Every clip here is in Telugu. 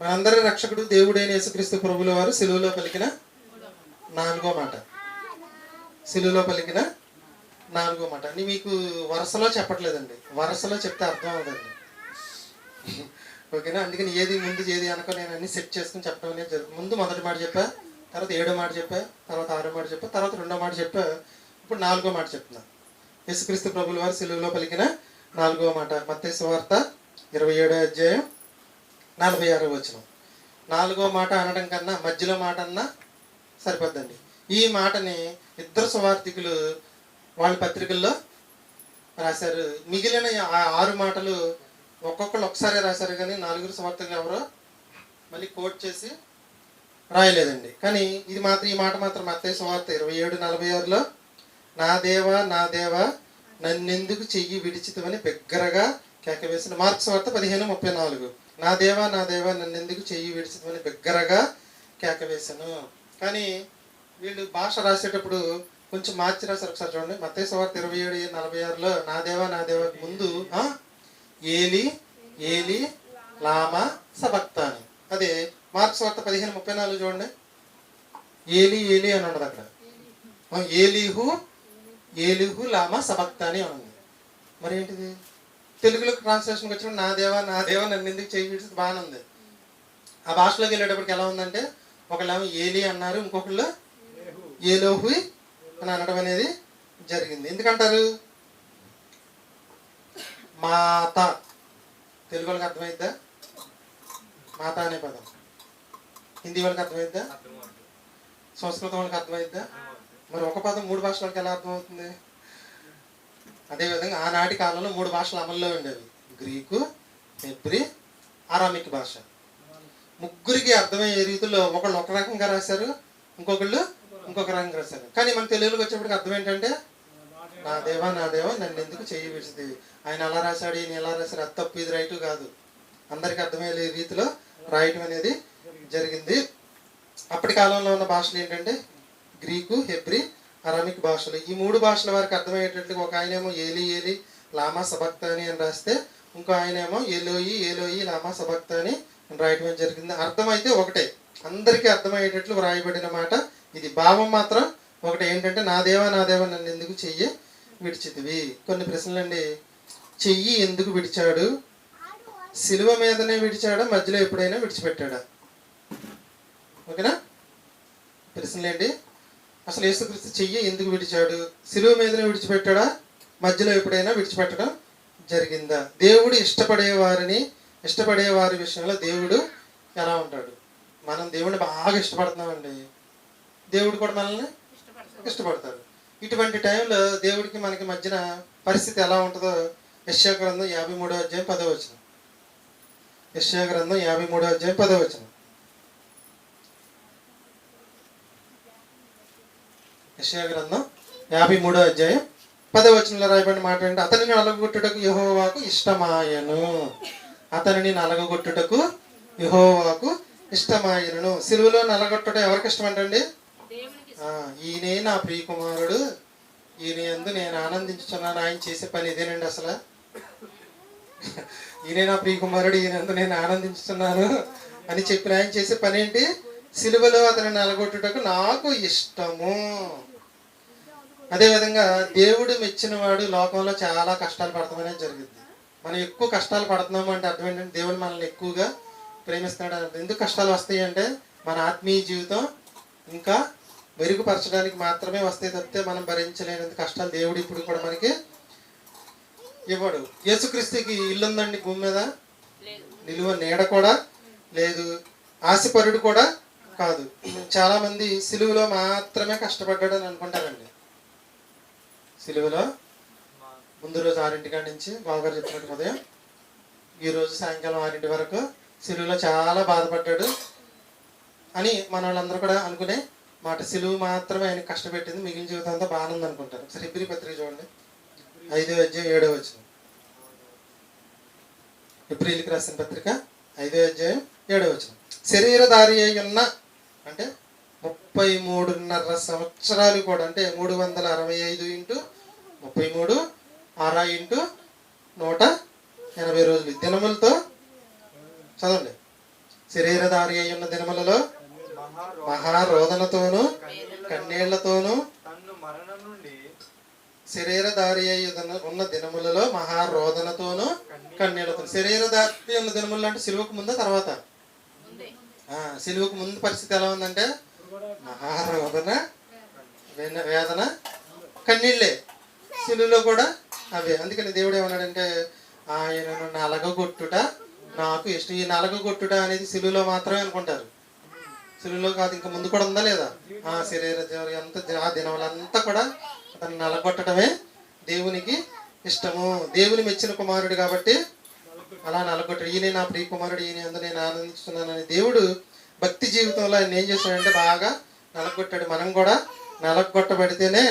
మనందరి రక్షకుడు దేవుడైన యేసుక్రీస్తు ప్రభుల వారు సిలువలో పలికిన నాలుగో మాట. సిలువలో పలికిన నాలుగో మాట. అని మీకు వరుసలో చెప్పట్లేదండి. వరుసలో చెప్తే అర్థం అవుతుంది ఓకేనా? అందుకని ఏది ముందు ఏది అనుకో నేను అన్ని సెట్ చేసుకుని చెప్పడం అనేది జరుగుతుంది ముందు మొదటి మాట చెప్పా తర్వాత ఏడో మాట చెప్పా తర్వాత ఆరో మాట చెప్పా తర్వాత రెండో మాట చెప్పా. ఇప్పుడు నాలుగో మాట చెప్తున్నా. యేసుక్రీస్తు ప్రభుల వారు సిలువలో పలికిన నాలుగో మాట. మత్స్య వార్త ఇరవై ఏడో అధ్యాయం నలభై ఆరో వచనం. నాలుగో మాట అనడం కన్నా మధ్యలో మాట అన్నా సరిపోద్దండి. ఈ మాటని ఇద్దరు సువార్థికులు వాళ్ళ పత్రికల్లో రాశారు. మిగిలిన ఆ ఆరు మాటలు ఒక్కొక్కరు ఒకసారి రాశారు కానీ నాలుగురు సువార్థికులు ఎవరో మళ్ళీ కోట్ చేసి రాయలేదండి. కానీ ఇది మాత్రం ఈ మాట మాత్రం అత్తయ్య సువార్త ఇరవై ఏడు నలభై ఆరులో నా దేవా నా దేవా నన్నెందుకు చెయ్యి విడిచితమని బిగ్గరగా కేకవేసిన మార్క్స్ వార్త పదిహేను ముప్పై నాలుగు. నా దేవా నా దేవా నన్నెందుకు చెయ్యి విడిచిదని బిగ్గరగా కేకవేశాను. కానీ వీళ్ళు భాష రాసేటప్పుడు కొంచెం మార్చి రాశారు ఒకసారి చూడండి. మత్తే సువార్త ఇరవై ఏడు నలభై ఆరులో నా దేవా నా దేవా ముందు ఏలి ఏలి లామా సబక్త అని అదే మార్క్స్ వార్త పదిహేను ముప్పై నాలుగు చూడండి. ఏలి ఏలి అని ఉండదు అక్కడ. ఏలిహు ఏలిహు లామా సబక్త అని ఉంది మరి ఏంటిది తెలుగులో ట్రాన్స్లేషన్కి వచ్చినప్పుడు నా దేవా నా దేవా నన్ను ఎందుకు చేయి విడిచి బాగానే ఉంది ఆ భాషలోకి వెళ్ళేటప్పటికి ఎలా ఉందంటే ఒకళ్ళేమో ఏలి అన్నారు ఇంకొకళ్ళు ఏలోహు అని అనడం అనేది జరిగింది. ఎందుకంటారు? మాత. తెలుగు వాళ్ళకి అర్థమైద్దా? మాత అనే పదం. హిందీ వాళ్ళకి అర్థమైద్దా? సంస్కృతం వాళ్ళకి అర్థమైద్దా? మరి ఒక పదం మూడు భాషలకు ఎలా అర్థమవుతుంది? అదేవిధంగా ఆనాటి కాలంలో మూడు భాషలు అమల్లో ఉండేవి. గ్రీకు హెబ్రి ఆరామిక్ భాష. ముగ్గురికి అర్థమయ్యే రీతిలో ఒకళ్ళు ఒక రకంగా రాశారు ఇంకొకళ్ళు ఇంకొక రకంగా రాశారు. కానీ మన తెలుగులోకి వచ్చేప్పటికి అర్థం ఏంటంటే నా దేవా నా దేవా నన్ను ఎందుకు చెయ్యి విడిచింది ఆయన అలా రాశాడు ఈయన ఎలా రాశాడు అది తప్పు ఇది రైటు కాదు. అందరికి అర్థమయ్యే రీతిలో రాయటం అనేది జరిగింది. అప్పటి కాలంలో ఉన్న భాషలు ఏంటంటే గ్రీకు హెబ్రి అరామిక్ భాషలు. ఈ మూడు భాషల వారికి అర్థమయ్యేటట్లుగా ఒక ఆయనేమో ఏలి ఏలి లామా సభక్త అని అని రాస్తే ఇంకో ఆయనేమో ఏలోయి ఏలోయి లామా సభక్త అని రాయటం జరిగింది. అర్థం అయితే ఒకటే. అందరికీ అర్థమయ్యేటట్లు వ్రాయబడిన మాట ఇది. భావం మాత్రం ఒకటి. ఏంటంటే నా దేవా నా దేవా నన్ను ఎందుకు చెయ్యి విడిచితివి? కొన్ని ప్రశ్నలు అండి చెయ్యి ఎందుకు విడిచాడు? సిలువ మీదనే విడిచాడా? మధ్యలో ఎప్పుడైనా విడిచిపెట్టాడా? ఓకేనా? ప్రశ్నలేండి అసలు యేసుక్రీస్తు చెయ్యి ఎందుకు విడిచాడు? సిలువ మీదనే విడిచిపెట్టాడా? మధ్యలో ఎప్పుడైనా విడిచిపెట్టడం జరిగిందా? దేవుడు ఇష్టపడే వారిని ఇష్టపడే వారి విషయంలో దేవుడు ఎలా ఉంటాడు? మనం దేవుడిని బాగా ఇష్టపడుతున్నామండి. దేవుడు కూడా మనల్ని ఇష్టపడతాడు ఇటువంటి టైంలో దేవుడికి మనకి మధ్యన పరిస్థితి ఎలా ఉంటుందో యశ్యా గ్రంథం యాభై మూడో అధ్యాయం పదవచనం యశ్యా గ్రంథం యాభై మూడో అధ్యాయం పదవచనం యశ్యా గ్రంథం యాభై మూడో అధ్యాయం పదో వచనంలో రాయబడిన మాట ఏంటి అతనిని నలగొట్టుటకు యహోవాకు ఇష్టమాయను. అతనిని నలగొట్టుటకు యహోవాకు ఇష్టమాయను. సిలువలో నలగొట్టడం ఎవరికి ఇష్టం అంటండి? ఈయనే నా ప్రియకుమారుడు. ఈయన ఎందు నేను ఆనందించుతున్నాను ఆయన చేసే పని ఇదేనండి అసలు. ఈయనే నా ప్రియకుమారుడు. ఈయన ఎందు నేను ఆనందించుతున్నాను అని చెప్పిన ఆయన చేసే పని ఏంటి? సిలువలో అతని నలగొట్టుటకు నాకు ఇష్టము. అదేవిధంగా దేవుడు మెచ్చిన వాడు లోకంలో చాలా కష్టాలు పడతామనేది జరిగింది. మనం ఎక్కువ కష్టాలు పడుతున్నాము అంటే అర్థం ఏంటంటే దేవుడు మనల్ని ఎక్కువగా ప్రేమిస్తున్నాడు అని. ఎందుకు కష్టాలు వస్తాయి అంటే మన ఆత్మీయ జీవితం ఇంకా మెరుగుపరచడానికి మాత్రమే వస్తాయి తప్పితే మనం భరించలేనంత కష్టాలు దేవుడు ఇప్పుడు కూడా మనకి ఇవ్వడు. యేసుక్రీస్తుకి ఇల్లు ఉందండి భూమి మీద? నిలువ నీడ కూడా? లేదు. ఆశపరుడు కూడా? కాదు. చాలా మంది సిలువలో మాత్రమే కష్టపడ్డాడు అని అనుకుంటారండి. సిలువలో? ముందు రోజు ఆరింటి కాడి నుంచి బావగారు చెప్పినట్టు ఉదయం. ఈరోజు సాయంకాలం ఆరింటి వరకు సిలువలో చాలా బాధపడ్డాడు అని మన వాళ్ళందరూ కూడా అనుకునే మాట. సిలువు మాత్రమే ఆయన కష్టపెట్టింది మిగిలిన జీవితం అంతా బాగానే అనుకుంటారు. ఒకసారి పత్రిక చూడండి. ఐదో అధ్యాయం ఏడో వచ్చిన ఏప్రిల్కి రాసిన పత్రిక ఐదో అధ్యాయం ఏడో వచ్చిన శరీరధారి అయి ఉన్న అంటే ముప్పై మూడున్నర సంవత్సరాలు కూడా అంటే మూడు వందల అరవై ఐదు ఇంటూ ముప్పై మూడు ఆరా ఇంటూ నూట ఎనభై రోజులు. దినములతో చదవండి. శరీరధారి అయి ఉన్న దినములలో మహారోదనతోను కన్నీళ్ళతోను శరీరధారి అయి ఉన్న- దినములలో మహారోదనతోను కన్నీళ్ళతో శరీరధారి ఉన్న దినములు అంటే సిలువకు ముందా తర్వాత సిలువుకు ముందు పరిస్థితి ఎలా ఉందంటే? మహారోదన వేదన కన్నీళ్ళే. సిలువులో కూడా అవే. అందుకని దేవుడు ఏమన్నాడంటే ఆయనను నలగగొట్టుట నాకు ఇష్టం. ఈ నలగగొట్టుట అనేది సిలువులో మాత్రమే అనుకుంటారు. సిలువులో కాదు ఇంకా ముందు కూడా ఉందా లేదా? ఆ శరీర జీవ- అంత ఆ దినములంతా కూడా అతను నలగొట్టడమే దేవునికి ఇష్టము. దేవుని మెచ్చిన కుమారుడు కాబట్టి అలా నలగొట్టాడు. ఈయన నా ప్రియకుమారుడు ఈయన అందరూ నేను ఆనందిస్తున్నానని దేవుడు భక్తి జీవితంలో ఆయన ఏం చేశాడంటే బాగా నలగొట్టాడు. మనం కూడా నలగొట్టబడితేనే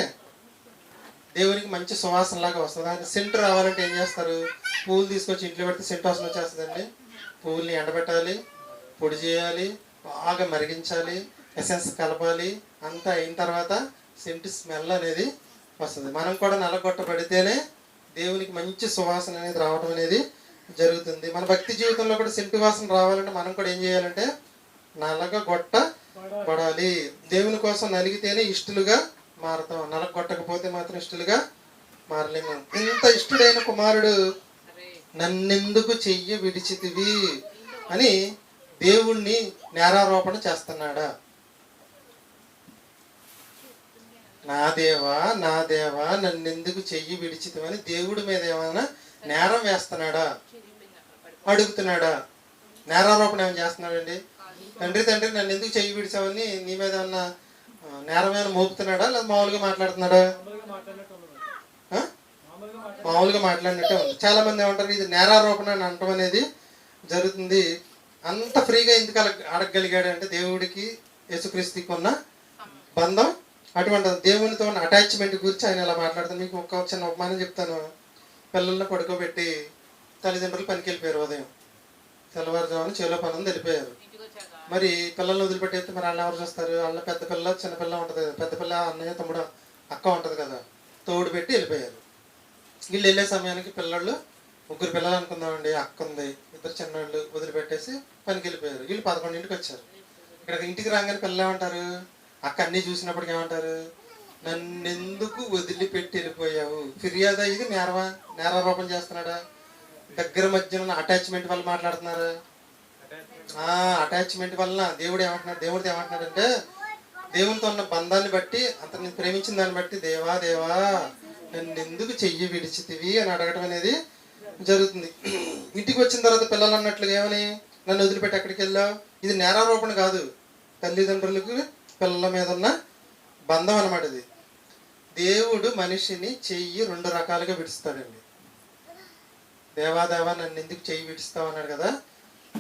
దేవునికి మంచి సువాసన లాగా వస్తుంది. ఆయన సెంట్ రావాలంటే ఏం చేస్తారు? పూలు తీసుకొచ్చి ఇంట్లో పెడితే సెంట్ వాసన వచ్చేస్తుందండి. పువ్వుల్ని ఎండబెట్టాలి పొడి చేయాలి బాగా మరిగించాలి ఎసెన్స్ కలపాలి అంతా అయిన తర్వాత సెంట్ స్మెల్ అనేది వస్తుంది. మనం కూడా నలగొట్టబడితేనే దేవునికి మంచి సువాసన అనేది రావడం అనేది జరుగుతుంది. మన భక్తి జీవితంలో కూడా సెంటు వాసన రావాలంటే మనం కూడా ఏం చేయాలంటే నలగొట్ట పడాలి. దేవుని కోసం నలిగితేనే ఇష్టలుగా మారతాం. నలగొట్టకపోతే మాత్రం ఇష్టలుగా మారలేము. ఇంత ఇష్టడైన కుమారుడు నన్నెందుకు చెయ్యి విడిచితివి అని దేవుణ్ణి నేరారోపణ చేస్తున్నాడా? నా దేవా నా దేవా నన్నెందుకు చెయ్యి విడిచితివని దేవుడి మీద ఏమైనా నేరం వేస్తున్నాడా? అడుగుతున్నాడా? నేరారోపణ ఏమైనా చేస్తున్నాడండి? తండ్రి తండ్రి నన్ను ఎందుకు చెయ్యి విడిచావని నీ మీద ఏమన్నా నేరమైన నేరం మోపుతున్నాడా? లేదా మామూలుగా మాట్లాడుతున్నాడా? మామూలుగా మాట్లాడినట్టే ఉంది. చాలా మంది ఏమంటారు ఇది నేరారోపణ అని అనటం అనేది జరుగుతుంది. అంత ఫ్రీగా ఎందుకు అడగగలిగాడంటే అడగగలిగాడు అంటే దేవుడికి యేసుక్రీస్తుకి ఉన్న బంధం అటువంటి దేవునితో ఉన్న అటాచ్మెంట్ గురించి ఆయన ఇలా మాట్లాడుతాను మీకు ఒక చిన్న ఉపమానం చెప్తాను. పిల్లల్ని పడుకోబెట్టి తల్లిదండ్రులు పనికి వెళ్ళిపోయారు ఉదయం. తెల్లవారుజామున చేలో పనులు వెళ్ళిపోయారు మరి పిల్లల్ని వదిలిపెట్టేస్తే మరి వాళ్ళు ఎవరు చూస్తారు? వాళ్ళ పెద్ద పిల్ల చిన్నపిల్ల ఉంటుంది కదా. పెద్ద పిల్ల అన్నయ్య తమ్ముడు అక్క ఉంటుంది కదా. తోడు పెట్టి వెళ్ళిపోయారు. వీళ్ళు వెళ్ళే సమయానికి పిల్లలు ముగ్గురు పిల్లలు అనుకుందామండి. అక్క ఉంది ఇద్దరు చిన్నవాళ్ళు వదిలిపెట్టేసి పనికి వెళ్ళిపోయారు వీళ్ళు పదకొండింటికి వచ్చారు. ఇక్కడ ఇంటికి రాగానే పిల్లలు ఏమంటారు? అక్క అన్నీ చూసినప్పటికి ఏమంటారు? నన్నెందుకు వదిలిపెట్టి వెళ్ళిపోయావు? ఫిర్యాదు అయ్యేది నేరవా? నేరారోపణ చేస్తున్నాడా? దగ్గర మధ్యన ఉన్న అటాచ్మెంట్ వల్ల మాట్లాడుతున్నారా? ఆ అటాచ్మెంట్ వలన దేవుడు ఏమంటున్నాడు? దేవుడితో ఏమంటున్నాడంటే దేవునితో ఉన్న బంధాన్ని బట్టి అతన్ని ప్రేమించిన దాన్ని బట్టి దేవా దేవా నన్ను ఎందుకు చెయ్యి విడిచితివి అని అడగటం అనేది జరుగుతుంది. ఇంటికి వచ్చిన తర్వాత పిల్లలు అన్నట్లుగా ఏమని? నన్ను వదిలిపెట్టి అక్కడికి వెళ్ళావు? ఇది నేరారోపణ కాదు. తల్లిదండ్రులకు పిల్లల మీద ఉన్న బంధం అన్నమాట ఇది. దేవుడు మనిషిని చెయ్యి రెండు రకాలుగా విడుస్తాడండి. దేవాదేవా నన్ను ఎందుకు చెయ్యి విడుస్తావు అన్నాడు కదా.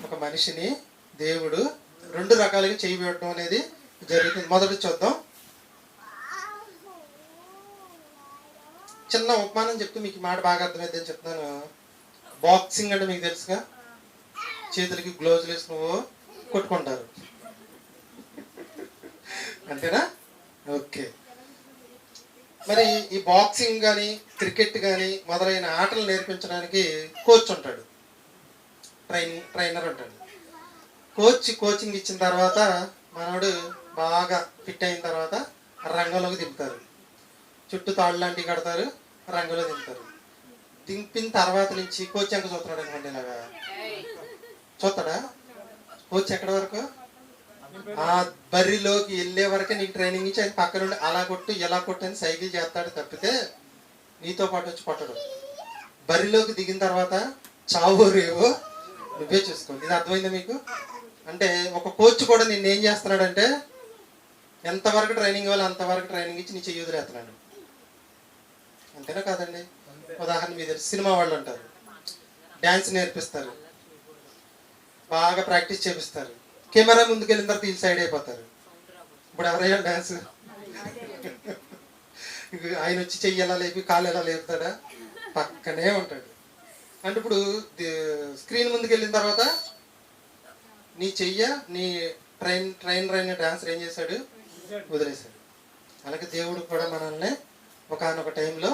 ఒక మనిషిని దేవుడు రెండు రకాలుగా చెయ్యి పెట్టడం అనేది జరుగుతుంది. మొదటి చూద్దాం. చిన్న ఉపమానం చెప్తే మీకు మాట బాగా అర్థమైందని చెప్తాను బాక్సింగ్ అంటే మీకు తెలుసుగా? చేతులకి గ్లోవ్స్ వేసి నువ్వు కొట్టుకుంటారు. అంతేనా? ఓకే. మరి ఈ బాక్సింగ్ కానీ క్రికెట్ కానీ మొదలైన ఆటలు నేర్పించడానికి కోచ్ ఉంటాడు. ట్రైనింగ్ ట్రైనర్ ఉంటాడు. కోచ్ కోచింగ్ ఇచ్చిన తర్వాత మనోడు బాగా ఫిట్ అయిన తర్వాత రంగంలోకి దింపుతారు. చుట్టూ తాళ్ళు లాంటివి కడతారు రంగంలో దింపుతారు. దింపిన తర్వాత నుంచి కోచ్ ఎంక చూస్తున్నాడు అనుకోండి ఇలాగా? చూస్తాడా? కోచ్ ఎక్కడి వరకు? ఆ బర్రిలోకి వెళ్ళే వరకే నీకు ట్రైనింగ్ ఇచ్చి ఆయన పక్కన ఉండి అలా కొట్టు ఎలా కొట్టు అని సైకిల్ చేస్తాడు తప్పితే నీతో పాటు వచ్చి కొట్టడు బరిలోకి దిగిన తర్వాత చావో రేవో నువ్వే చూసుకో. ఇది అర్థమైందా మీకు? అంటే ఒక కోచ్ కూడా నిన్ను ఏం చేస్తున్నాడంటే ఎంతవరకు ట్రైనింగ్ ఇవ్వాలి అంతవరకు ట్రైనింగ్ ఇచ్చి నీ చెయ్యి వదిలేస్తున్నాడు. అంతేనా కాదండి? ఉదాహరణ మీద సినిమా వాళ్ళు అంటారు. డ్యాన్స్ నేర్పిస్తారు. బాగా ప్రాక్టీస్ చేపిస్తారు. కెమెరా ముందుకెళ్ళిన తర్వాత ఈ సైడ్ అయిపోతారు. ఇప్పుడు ఎవరైనా డాన్స్? ఆయన వచ్చి చెయ్యి ఎలా లేపి కాలు ఎలా లేపుతాడా? పక్కనే ఉంటాడు. అంటే ఇప్పుడు స్క్రీన్ ముందుకు వెళ్ళిన తర్వాత నీ చెయ్య నీ ట్రైన్ ట్రైన్ రైన్ డాన్స్ ఏం చేశాడు? వదిలేశాడు. అలాగే దేవుడు కూడా మనల్ని ఒకనొక టైంలో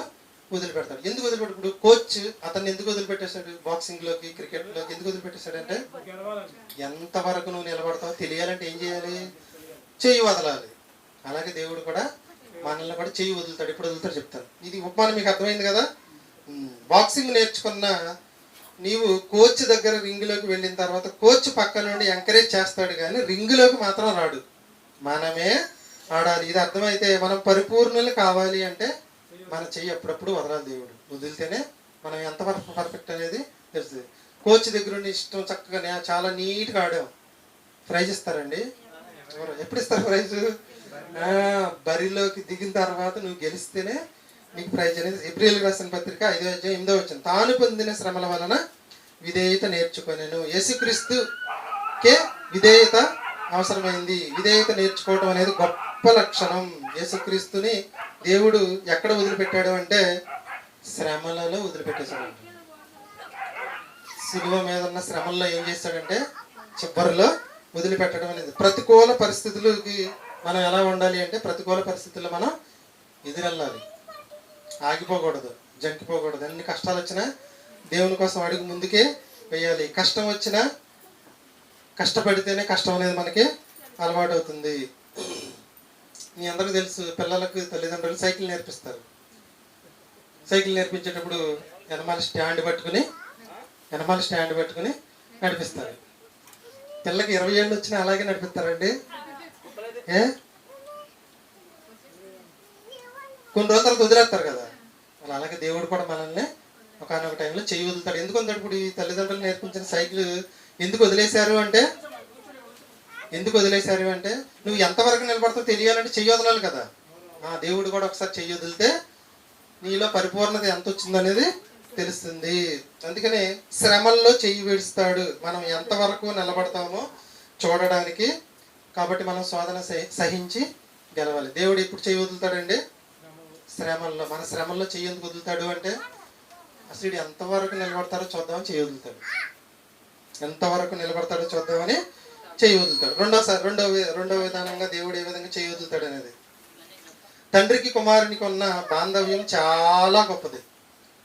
వదిలిపెడతాడు ఎందుకు వదిలిపెట్టాడు ఇప్పుడు కోచ్ అతన్ని ఎందుకు వదిలిపెట్టేశాడు? బాక్సింగ్లోకి క్రికెట్లోకి ఎందుకు వదిలిపెట్టేశాడంటే ఎంతవరకు నువ్వు నిలబడతావో తెలియాలంటే ఏం చేయాలి? చెయ్యి వదలాలి. అలాగే దేవుడు కూడా మనల్ని కూడా చెయ్యి వదులుతాడు. ఇప్పుడు వదులుతాడు చెప్తాను. ఇది ఉపమానం మీకు అర్థమైంది కదా? బాక్సింగ్ నేర్చుకున్న నీవు కోచ్ దగ్గర రింగులోకి వెళ్ళిన తర్వాత కోచ్ పక్క నుండి ఎంకరేజ్ చేస్తాడు కానీ రింగులోకి మాత్రం రాడు. మనమే ఆడాలి. ఇది అర్థమైతే మనం పరిపూర్ణులు కావాలి అంటే మన చెయ్యి ఎప్పుడప్పుడు వదలాలి దేవుడు. వదిలితేనే మనం ఎంత పర్ఫెక్ట్ అనేది తెలుస్తుంది. కోచ్ దగ్గర ఇష్టం చక్కగా చాలా నీట్గా ఆడాం. ప్రైజ్ ఇస్తారండి? ఎప్పుడు ఇస్తారు ప్రైజ్? బరిలోకి దిగిన తర్వాత నువ్వు గెలిస్తేనే నీకు ప్రైజ్ అనేది ఏప్రిల్ రాసిన పత్రిక ఐదో అధ్యాయం ఎనిమిదో వచ్చింది తాను పొందిన శ్రమల వలన విధేయత నేర్చుకునేను. యేసుక్రీస్తుకే విధేయత అవసరమైంది. విధేయత నేర్చుకోవడం అనేది గొప్ప లక్షణం యేసుక్రీస్తుని దేవుడు ఎక్కడ వదిలిపెట్టాడు అంటే శ్రమలలో వదిలిపెట్టేశాడు. సిలువ మీద ఉన్న శ్రమల్లో ఏం చేశాడంటే చివరిలో వదిలిపెట్టడం అనేది. ప్రతికూల పరిస్థితులకి మనం ఎలా ఉండాలి అంటే ప్రతికూల పరిస్థితుల్లో మనం ఎదురెళ్ళాలి. ఆగిపోకూడదు జంకిపోకూడదు అన్ని కష్టాలు వచ్చినా దేవుని కోసం అడుగు ముందుకే వేయాలి. కష్టం వచ్చినా కష్టపడితేనే కష్టం అనేది మనకి అలవాటు అవుతుంది మీ అందరికీ తెలుసు పిల్లలకు తల్లిదండ్రులు సైకిల్ నేర్పిస్తారు. సైకిల్ నేర్పించేటప్పుడు వెనమాల స్టాండ్ పట్టుకుని వెనమాల స్టాండ్ పట్టుకుని నడిపిస్తారు. పిల్లకి ఇరవై ఏళ్ళు వచ్చినా అలాగే నడిపిస్తారండి. ఏ? కొన్ని రోజుల తర్వాత వదిలేస్తారు కదా. అలా అలాగే దేవుడు కూడా మనల్ని ఒకనొక టైంలో చేయి వదులుతాడు. ఎందుకు వదిలాడు ఇప్పుడు ఈ తల్లిదండ్రులు నేర్పించిన సైకిల్ ఎందుకు వదిలేశారు అంటే ఎందుకు వదిలేశారు అంటే నువ్వు ఎంతవరకు నిలబడతావు తెలియాలంటే చెయ్యి వదలాలి కదా. ఆ దేవుడు కూడా ఒకసారి చెయ్యి వదిలితే నీలో పరిపూర్ణత ఎంత వచ్చిందనేది తెలుస్తుంది. అందుకనే శ్రమల్లో చెయ్యి విడుస్తాడు మనం ఎంతవరకు నిలబడతామో చూడడానికి. కాబట్టి మనం శోధన సహి- సహించి గెలవాలి. దేవుడు ఎప్పుడు చెయ్యి వదులుతాడండి? శ్రమల్లో. మన శ్రమల్లో చెయ్యి ఎందుకు వదులుతాడు అంటే అసలు ఎంతవరకు నిలబడతారో చూద్దామని చెయ్యి వదులుతాడు. ఎంతవరకు నిలబడతాడో చూద్దామని చెయ్యి వదులుతాడు రెండోసారి రెండో రెండవ రెండో విధానంగా దేవుడు ఏ విధంగా చెయ్యి వదులుతాడు అనేది. తండ్రికి కుమారునికి ఉన్న బాంధవ్యం చాలా గొప్పది.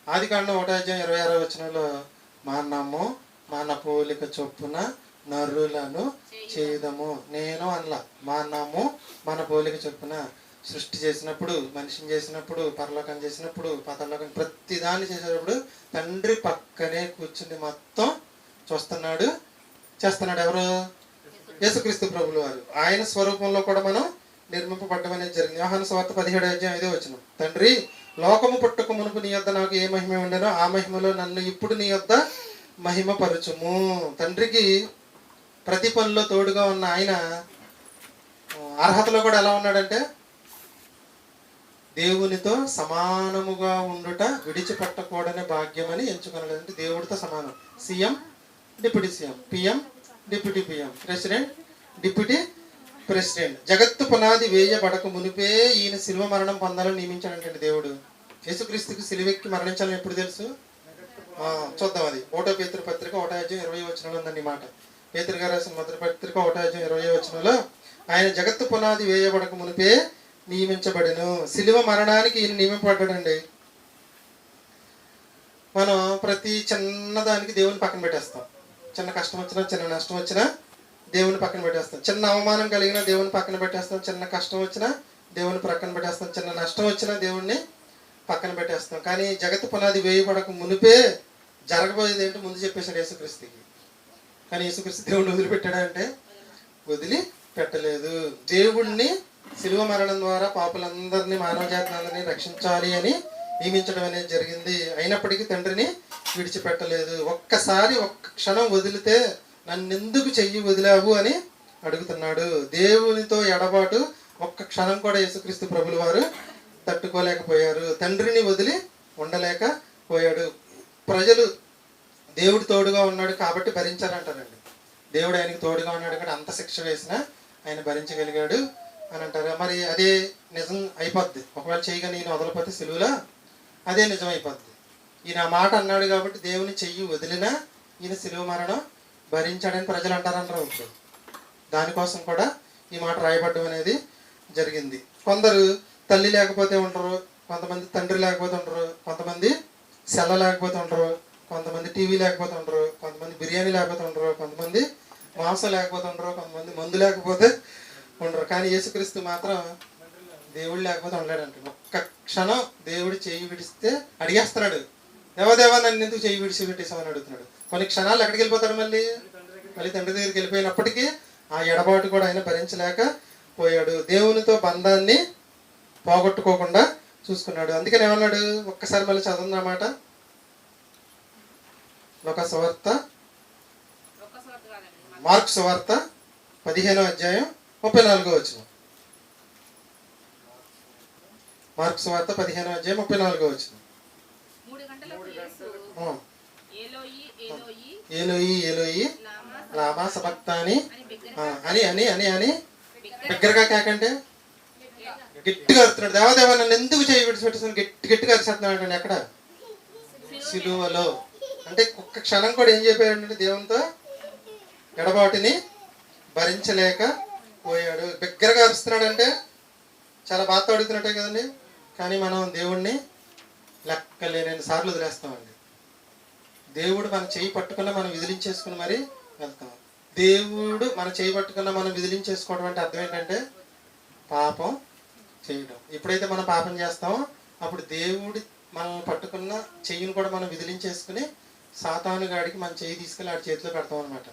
ఆది కాండం ఒకటో ఇరవై ఆరో వచనంలో మానము మన పోలిక చొప్పున నరులను చేయుదము. నేను అనలా మానము మన పోలిక చొప్పున సృష్టి చేసినప్పుడు మనిషిని చేసినప్పుడు పరలోకం చేసినప్పుడు పతలోకం ప్రతి దాన్ని చేసేటప్పుడు తండ్రి పక్కనే కూర్చుని మొత్తం చూస్తున్నాడు. చేస్తున్నాడు ఎవరు? యేసుక్రీస్తు ప్రభులు వారు. ఆయన స్వరూపంలో కూడా మనం నిర్మింపబడ్డం అనేది జరిగింది. యోహాను స్వార్థ పదిహేడు అధ్యాయం ఐదో వచ్చిన తండ్రి లోకము పుట్టుక మునుపు నీ యొద్ద నాకు ఏ మహిమ ఉండేనో ఆ మహిమలో నన్ను ఇప్పుడు నీ యొద్ద మహిమ పరచుము తండ్రికి ప్రతి పనిలో తోడుగా ఉన్న ఆయన అర్హతలో కూడా ఎలా ఉన్నాడంటే దేవునితో సమానముగా ఉండుట విడిచిపెట్టకూడని భాగ్యం అని ఎంచుకున్నాడు అంటే దేవుడితో సమానం. CM deputy CM PM deputy PM president deputy president. జగత్తు పునాది వేయబడక మునిపే ఈయన శిలువ మరణం పొందాలని నియమించాడంటే దేవుడు. యేసుక్రీస్తుకి సిలువెక్కి మరణించాలని ఎప్పుడు తెలుసు? చూద్దాం అది. ఓటో పేతృ పత్రిక ఒకటో ఇరవై వచనంలో ఉందండి మాట. పేతృ గారు రాసిన మొదటి పత్రిక ఒకటో ఇరవై వచనంలో ఆయన జగత్తు పునాది వేయబడక మునిపే నియమించబడను. శిలువ మరణానికి ఈయన నియమింపబడ్డాడండి. మనం ప్రతి చిన్నదానికి దేవుని పక్కన పెట్టేస్తాం. చిన్న కష్టం వచ్చినా చిన్న నష్టం వచ్చినా దేవుని పక్కన పెట్టేస్తాం. చిన్న అవమానం కలిగినా దేవుని పక్కన పెట్టేస్తాం. చిన్న కష్టం వచ్చినా దేవుని పక్కన పెట్టేస్తాం. చిన్న నష్టం వచ్చినా దేవుణ్ణి పక్కన పెట్టేస్తాం. కానీ జగత్ పునాది వేయబడక మునిపే జరగబోయేది ఏంటో ముందు చెప్పేశాడు యేసుక్రీస్తుకి. కానీ యేసుక్రీస్తు దేవుడిని వదిలిపెట్టాడా అంటే వదిలి పెట్టలేదు దేవుణ్ణి శిలువ మరణం ద్వారా పాపులందరినీ మానవ జాతిని అందరినీ రక్షించాలి అని నియమించడం అనేది జరిగింది. అయినప్పటికీ తండ్రిని విడిచిపెట్టలేదు. ఒక్కసారి ఒక్క క్షణం వదిలితే నన్నెందుకు చెయ్యి వదిలావు అని అడుగుతున్నాడు. దేవునితో ఎడబాటు ఒక్క క్షణం కూడా యేసుక్రీస్తు ప్రభులు వారు తట్టుకోలేకపోయారు. తండ్రిని వదిలి ఉండలేకపోయాడు ప్రజలు దేవుడు తోడుగా ఉన్నాడు కాబట్టి భరించారంటారండి. దేవుడు ఆయనకి తోడుగా ఉన్నాడు కాబట్టి అంత శిక్ష వేసినా ఆయన భరించగలిగాడు అని అంటారు. మరి అదే నిజం అయిపోద్ది. ఒకవేళ చేయగా నేను వదలపోతే సిలువులా? అదే నిజం ఈయన ఆ మాట అన్నాడు కాబట్టి దేవుని చెయ్యి వదిలినా ఈయన సిలువ మరణం భరించాడని ప్రజలు అంటారంటారు ఇప్పుడు దానికోసం కూడా ఈ మాట రాయబడ్డం అనేది జరిగింది. కొందరు తల్లి లేకపోతే ఉంటారు కొంతమంది తండ్రి లేకపోతే ఉండరు కొంతమంది సెల్ల లేకపోతే ఉండరు కొంతమంది టీవీ లేకపోతే ఉండరు కొంతమంది బిర్యానీ లేకపోతే ఉండరు కొంతమంది మాంసం లేకపోతే ఉండరు కొంతమంది మందు లేకపోతే ఉండరు. కానీ యేసుక్రీస్తు మాత్రం దేవుడు లేకపోతే ఉండలేడంట. ఒక్క క్షణం దేవుడు చేయి విడిస్తే అడిగేస్తున్నాడు. దేవదేవా నన్ను ఎందుకు చేయి విడిచి పెట్టేసామని అడుగుతున్నాడు. కొన్ని క్షణాలు ఎక్కడికి వెళ్ళిపోతాడు మళ్ళీ? మళ్ళీ తండ్రి దగ్గరికి వెళ్ళిపోయినప్పటికీ ఆ ఎడబాటు కూడా ఆయన భరించలేక పోయాడు. దేవునితో బంధాన్ని పోగొట్టుకోకుండా చూసుకున్నాడు. అందుకని ఏమన్నాడు? ఒక్కసారి మళ్ళీ చదవన్నమాట ఒక సువార్త. మార్క్ సువార్త పదిహేనో అధ్యాయం ముప్పై నాలుగో వచ్చిన మార్క్ సువార్త పదిహేనో అధ్యాయం ముప్పై నాలుగో వచ్చిన ఏలోయి ఏలోయి ఏలోయి ఏలోయి లామా సబక్తాని అని అని అని అని అని బిగ్గర బిగ్గరగా కేకంటే గట్టిగా అరుతున్నాడు దేవాదేవా నన్ను ఎందుకు చేయి విడిచిపెట్టేసాను గట్టి గట్టిగా అరిచేస్తున్నాడు అండి ఎక్కడ? సిలువలో. అంటే ఒక్క క్షణం కూడా ఏం చెప్పాడంటే దేవునితో ఎడబాటుని భరించలేక పోయాడు. బిగ్గరగా అరుస్తున్నాడంటే చాలా బాధతో అడుగుతున్నట్టే కదండి. కానీ మనం దేవుణ్ణి లెక్కలేని సార్లు వదిలేస్తామండి. దేవుడు మన చేయి పట్టుకున్న మనం విదిలించేసుకుని మరి వెళ్తాం. దేవుడు మన చేయి పట్టుకున్న మనం విదిలించేసుకోవడం అంటే అర్థం ఏంటంటే పాపం చేయడం. ఎప్పుడైతే మనం పాపం చేస్తామో అప్పుడు దేవుడి మనల్ని పట్టుకున్న చెయ్యిని కూడా మనం విదిలించేసుకుని సాతాను గాడికి మన చెయ్యి తీసుకెళ్ళి ఆడి చేతిలో పెడతాం అనమాట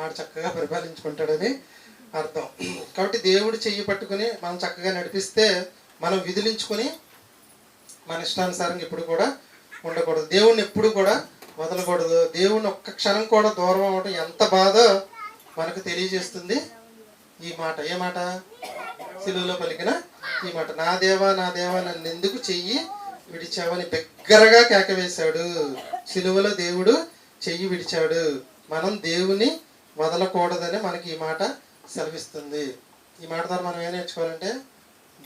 ఆడు చక్కగా పరిపాలించుకుంటాడని అర్థం. కాబట్టి దేవుడు చెయ్యి పట్టుకుని మనం చక్కగా నడిపిస్తే మనం విదిలించుకొని మన ఇష్టానుసారంగా ఎప్పుడు కూడా ఉండకూడదు. దేవుణ్ణి ఎప్పుడు కూడా వదలకూడదు. దేవుణ్ణి ఒక్క క్షణం కూడా దూరం అవ్వడం ఎంత బాధో మనకు తెలియజేస్తుంది ఈ మాట. ఏ మాట? సిలువలో పలికిన ఈ మాట. నా దేవా నా దేవా నన్ను ఎందుకు చెయ్యి విడిచావని బిగ్గరగా కేక వేశాడు. సిలువలో దేవుడు చెయ్యి విడిచాడు. మనం దేవుని వదలకూడదని మనకి ఈ మాట సెలవిస్తుంది. ఈ మాట ద్వారా మనం ఏం నేర్చుకోవాలంటే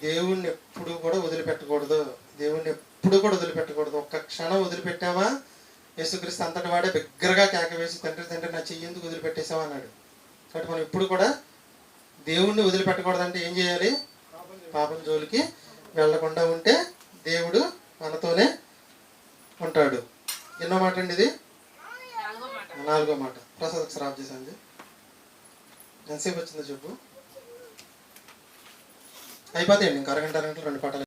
దేవుణ్ణి ఎప్పుడు కూడా వదిలిపెట్టకూడదు. దేవుణ్ణి ఎప్పుడు కూడా వదిలిపెట్టకూడదు. ఒక్క క్షణం వదిలిపెట్టావా? యేసుక్రీస్తు అంతటి వాడే బిగ్గరగా కేక వేసి తండ్రి తండ్రి నా చెయ్యి ఎందుకు వదిలిపెట్టేసావా అన్నాడు. కాబట్టి మనం ఎప్పుడు కూడా దేవుణ్ణి వదిలిపెట్టకూడదంటే ఏం చేయాలి? పాపం జోలికి వెళ్ళకుండా ఉంటే దేవుడు మనతోనే ఉంటాడు. ఎన్నో మాట అండి ఇది? నాలుగో మాట. ప్రసాద్ ఆఫ్ చేసండి ఎంతసేపు వచ్చిందో చెప్పు. అయిపోతాయండి ఇంకా అరగంట అరగంట రెండు పాటలు